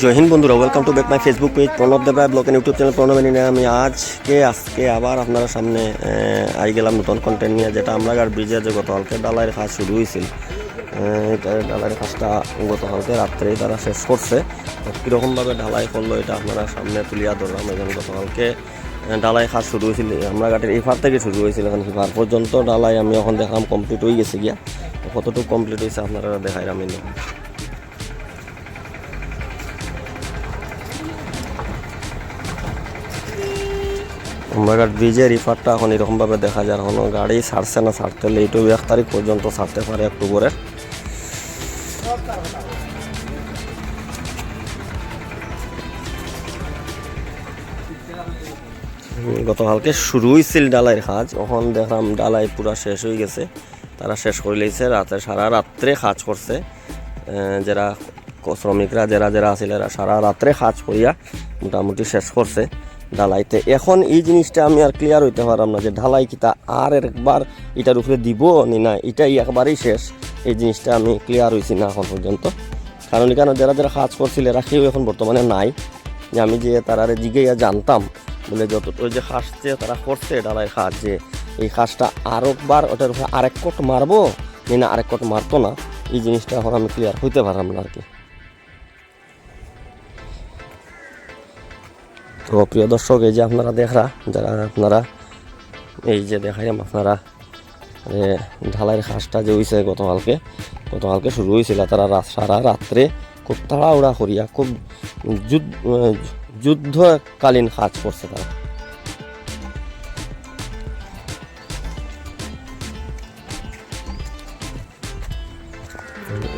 জয় হিন্দ বন্ধুরা welcome to back my Facebook page Pranab Debra blog YouTube channel Pranab নিয়ে আমি আজকে আজকে আবার আপনারা সামনে আই গেলাম নতুন কন্টেন্ট নিয়ে, যেটা আমরা গাড় ব্রিজে যে গতকালকে ডালাইয়ের কাজ শুরু হয়েছিল। ডালাইয়ের কাজটা গতকালকে রাত্রেই তারা শেষ করছে। কীরকমভাবে ঢালাই করল, এটা আপনারা সামনে তুলিয়া ধরলাম। এবং গতকালকে ডালাই কাজ শুরু হয়েছিল। আমরা গাড়ির এফার থেকে শুরু হয়েছিল, এখন হিফার পর্যন্ত ডালাই আমি এখন দেখলাম কমপ্লিট হয়ে গেছে গিয়া। কতটুকু কমপ্লিট হয়েছে আপনারা দেখাই আমি আমরাঘাট ব্রিজের রিফারটা এখন এরকমভাবে দেখা যায় এখনও গাড়ি ছাড়ছে না, ছাড়তে এইটু এক তারিখ পর্যন্ত ছাড়তে পারে অক্টোবরের। গতকালকে শুরু হয়েছিল ডালাইয়ের কাজ, এখন দেখলাম ডালাই পুরা শেষ হয়ে গেছে। তারা শেষ করে লইছে, রাতে সারা রাত্রে কাজ করছে। যারা শ্রমিকরা, যারা যারা আছিল সারা রাত্রে কাজ করিয়া মোটামুটি শেষ করছে। ঢালাইতে। এখন এই জিনিসটা আমি আর ক্লিয়ার হইতে পারলাম না যে ঢালাই কিতা আর একবার এটার উপরে দিব নি না, এটাই একবারই শেষ। এই জিনিসটা আমি ক্লিয়ার হয়েছি না এখন পর্যন্ত। কারণ এখানে যারা যারা কাজ করছিল এরা কেউ এখন বর্তমানে নাই। যে আমি যে তারারে জিগাইয়া জানতাম, বলে যত ওই যে যে তারা করছে ঢালাই কাজ যে এই কাজটা আরেকবার ওটার উপরে আরেক কোট মারবো, নি না আরেক কোট মারতো না। এই জিনিসটা এখন আমি ক্লিয়ার হইতে পারলাম না আর কি। তো প্রিয় দর্শক, এই যে আপনারা দেখরা, যারা আপনারা এই যে দেখাইলাম আপনারা ঢালাইয়ের কাজটা যে হয়েছে গতকালকে গতকালকে শুরু হয়েছিল তারা সারা রাত্রে খুব তাড়াহুড়া করিয়া, খুব যুদ্ধ, যুদ্ধকালীন কাজ করছে তারা।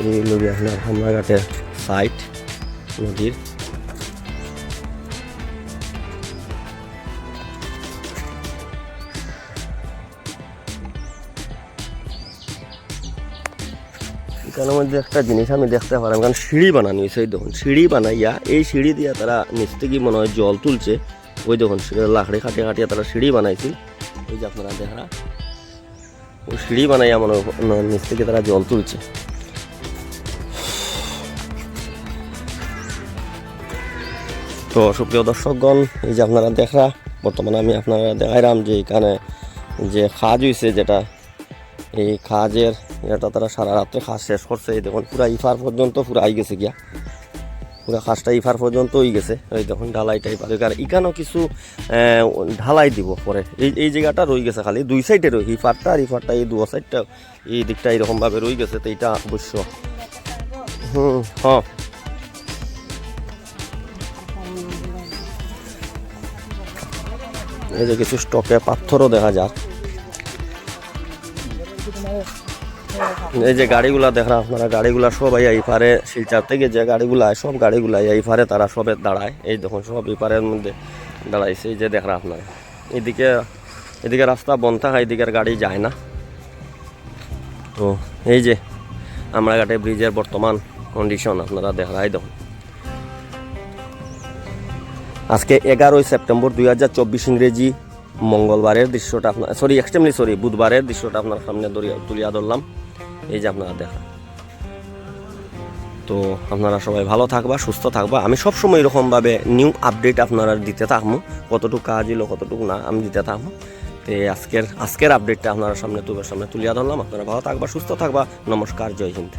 এই নদী আপনার হামরাঘাটের সাইট নদীর এখানের মধ্যে একটা জিনিস আমি দেখতে পারলাম, কারণ সিঁড়ি বানানো ওই দেখুন, সিঁড়ি বানাইয়া, এই সিঁড়ি দিয়ে তারা নিচ থেকে মনে হয় জল তুলছে, ওই দেখুন লাকড়ি কাটিয়ে কাটিয়ে তারা সিঁড়ি বানাইছিল ওই যে আপনারা দেখা ওই সিঁড়ি বানাইয়া মনে হয় নিচ থেকে তারা জল তুলছে। তো সুপ্রিয় দর্শকগণ, এই যে আপনারা দেখা বর্তমানে আমি আপনারা দেখাইলাম যে এখানে যে খাজ হয়েছে যেটা এই কাজের এটা তারা সারা রাত্রে কাজ শেষ করছে। এই দেখুন, পুরা ইফার পর্যন্ত পুরা আই গেছে গিয়া। পুরা কাজটা ইফার পর্যন্ত হয়ে গেছে। এই দেখুন, ঢালাই ইফার আর এখানেও কিছু ঢালাই দিব পরে। এই এই জায়গাটা রয়ে গেছে খালি। দুই সাইডে রই ইফারটা আর ইফারটা এই দু সাইডটা এই দিকটা এরকমভাবে রয়ে গেছে তো এইটা অবশ্য। হুম হ্যাঁ। এই যে কিছু স্টকে পাথরও দেখা যায় এই যে গাড়িগুলা দেখরা আপনারা, গাড়িগুলা সব এই পারে, শিলচার থেকে যে গাড়িগুলা সব গাড়িগুলা এই পারে তারা সবে দাঁড়ায়। এই দেখুন, সব এই পারের মধ্যে দাঁড়াইছে, এই যে দেখরা আপনারা। এদিকে এদিকে রাস্তা বন্ধ থাকা, এদিকের গাড়ি যায় না। তো এই যে আমরা ঘাটে ব্রিজের বর্তমান কন্ডিশন আপনারা দেখরা এই দেখুন। আজকে এগারোই সেপ্টেম্বর দুই হাজার চব্বিশ ইংরেজি মঙ্গলবারের দৃশ্যটা আপনার সরি এক্সট্রিমলি সরি বুধবারের দৃশ্যটা আপনার সামনে তুলিয়া ধরলাম। এই যে আপনারা দেখা তো আপনারা সবাই ভালো থাকবা, সুস্থ থাকবা। আমি সবসময় এরকমভাবে নিউ আপডেট আপনারা দিতে থাকব কতটুকু কাজ এলো কতটুকু না, আমি দিতে থাকব তো আজকের আজকের আপডেটটা আপনারা সামনে তুলে, সামনে তুলিয়া ধরলাম। আপনারা ভালো থাকবা, সুস্থ থাকবা। নমস্কার, জয় হিন্দ।